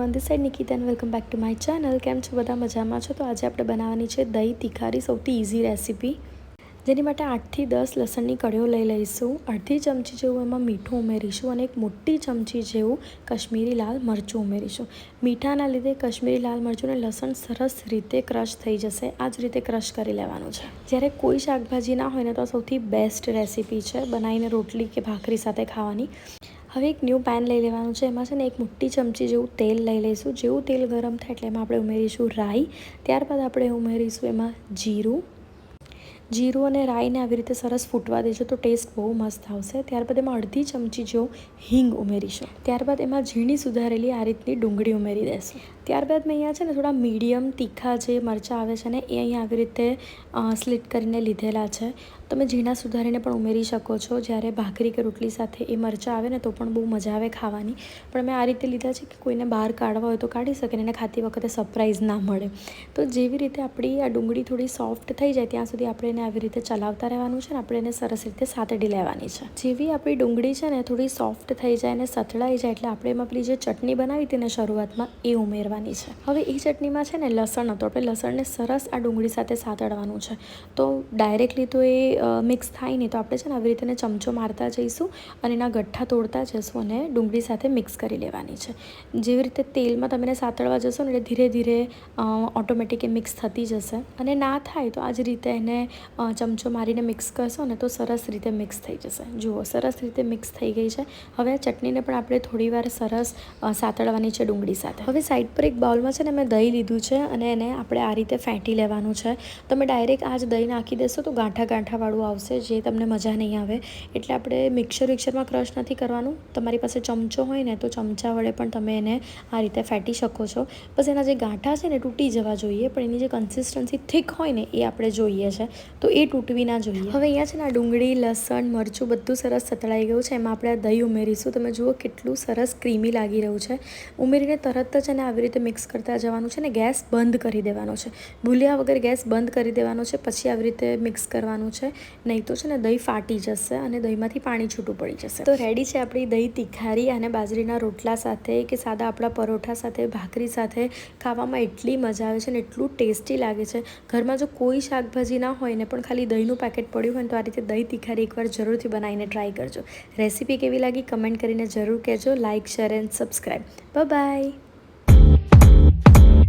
Side Nikita and welcome back to my channel કેમ છો બધા? મજામાં છો? તો આજે આપણે બનાવવાની છે દહીં તિખારી, સૌથી ઇઝી રેસીપી જેની માટે આઠથી દસ લસણની કળીઓ લઈ લઈશું. અડધી ચમચી જેવું એમાં મીઠું ઉમેરીશું અને એક મોટી ચમચી જેવું કશ્મીરી લાલ મરચું ઉમેરીશું. મીઠાના લીધે કશ્મીરી લાલ મરચું અને લસણ સરસ રીતે ક્રશ થઈ જશે. આ જ રીતે ક્રશ કરી લેવાનું છે. જ્યારે કોઈ શાકભાજી ના હોય ને તો સૌથી બેસ્ટ રેસીપી છે બનાવીને રોટલી કે ભાખરી સાથે ખાવાની. હવે એક ન્યૂ પેન લઈ લેવાનું છે. એમાં છે ને એક મોટી ચમચી જેવું તેલ લઈ લઈશું. જેવું તેલ ગરમ થાય એટલે એમાં આપણે ઉમેરીશું રાઈ. ત્યારબાદ આપણે ઉમેરીશું એમાં જીરું. જીરું અને રાઈને આવી રીતે સરસ ફૂટવા દેજો તો ટેસ્ટ બહુ મસ્ત આવશે. ત્યારબાદ એમાં અડધી ચમચી જેવું હિંગ ઉમેરીશું. ત્યારબાદ એમાં ઝીણી સુધારેલી આ રીતની ડુંગળી ઉમેરી દેશું. ત્યારબાદ મેં અહીંયા છે ને થોડા મીડિયમ તીખા જે મરચાં આવે છે ને, એ અહીંયા આવી રીતે સ્લીટ કરીને લીધેલા છે. તમે ઝીણા સુધારીને પણ ઉમેરી શકો છો. જ્યારે ભાખરી કે રોટલી સાથે એ મરચાં આવે ને, તો પણ બહુ મજા આવે ખાવાની. પણ મેં આ રીતે લીધા છે કે કોઈને બહાર કાઢવા હોય તો કાઢી શકે ને, એને ખાતી વખતે સરપ્રાઈઝ ના મળે. તો જેવી રીતે આપણી આ ડુંગળી થોડી સોફ્ટ થઈ જાય, ત્યાં સુધી આપણે એને આવી રીતે ચલાવતા રહેવાનું છે ને, આપણે એને સરસ રીતે સાતડી લેવાની છે. જેવી આપણી ડુંગળી છે ને, થોડી સોફ્ટ થઈ જાય અને સતળાઈ જાય, એટલે આપણે એમાં પેલી જે ચટણી બનાવી હતી ને શરૂઆતમાં, એ ઉમેરવાની છે. હવે એ ચટણીમાં છે ને લસણ હતો આપણે લસણને સરસ આ ડુંગળી સાથે સાતડવાનું છે. તો ડાયરેક્ટલી તો એ મિક્સ થાય નહીં. તો આપણે છે ને આવી રીતે ચમચો મારતા જઈશું અને એના ગઠ્ઠા તોડતા જઈશું અને ડુંગળી સાથે મિક્સ કરી લેવાની છે. જેવી રીતે તેલમાં તમે એને સાતળવા જશો ને એટલે ધીરે ધીરે ઓટોમેટિક એ મિક્સ થતી જશે. અને ના થાય તો આ જ રીતે એને ચમચો મારીને મિક્સ કરશો ને તો સરસ રીતે મિક્સ થઈ જશે. જુઓ, સરસ રીતે મિક્સ થઈ ગઈ છે. હવે આ ચટણીને પણ આપણે થોડીવાર સરસ સાતળવાની છે ડુંગળી સાથે. હવે સાઈડ એક બાઉલમાં છે ને મેં દહીં લીધું છે અને એને આપણે આ રીતે ફેંટી લેવાનું છે. તમે ડાયરેક્ટ આ જ દહીં નાખી દેશો તો ગાંઠા ગાંઠાવાળું આવશે, જે તમને મજા નહીં આવે. એટલે આપણે મિક્સર વિક્સરમાં ક્રશ નથી કરવાનું. તમારી પાસે ચમચો હોય ને તો ચમચા વડે પણ તમે એને આ રીતે ફેંટી શકો છો. બસ એના જે ગાંઠા છે ને તૂટી જવા જોઈએ, પણ એની જે કન્સિસ્ટન્સી થીક હોય ને એ આપણે જોઈએ છે. તો એ તૂટવી ના જોઈએ. હવે અહીંયા છે ને ડુંગળી, લસણ, મરચું બધું સરસ સતળાઈ ગયું છે. એમાં આપણે દહીં ઉમેરીશું. તમે જુઓ કેટલું સરસ ક્રીમી લાગી રહ્યું છે. ઉમેરીને તરત જ એને આવી રીતે મિક્સ કરતા જવાનું છે ને ગેસ બંધ કરી દેવાનો છે. ભૂલ્યા વગર ગેસ બંધ કરી દેવાનો છે, પછી આવી રીતે મિક્સ કરવાનું છે. નહીં તો છે ને દહીં ફાટી જશે અને દહીંમાંથી પાણી છૂટું પડી જશે. તો રેડી છે આપણી દહીં તીખારી અને બાજરીના રોટલા સાથે કે સાદા આપણા પરોઠા સાથે, ભાખરી સાથે ખાવામાં એટલી મજા આવે છે ને એટલું ટેસ્ટી લાગે છે. ઘરમાં જો કોઈ શાકભાજી ના હોય ને પણ ખાલી દહીંનું પેકેટ પડ્યું હોય તો આ રીતે દહીં તીખારી એકવાર જરૂરથી બનાવીને ટ્રાય કરજો. રેસીપી કેવી લાગી? કમેન્ટ કરીને જરૂર કહેજો. Like share and subscribe bye Thank you.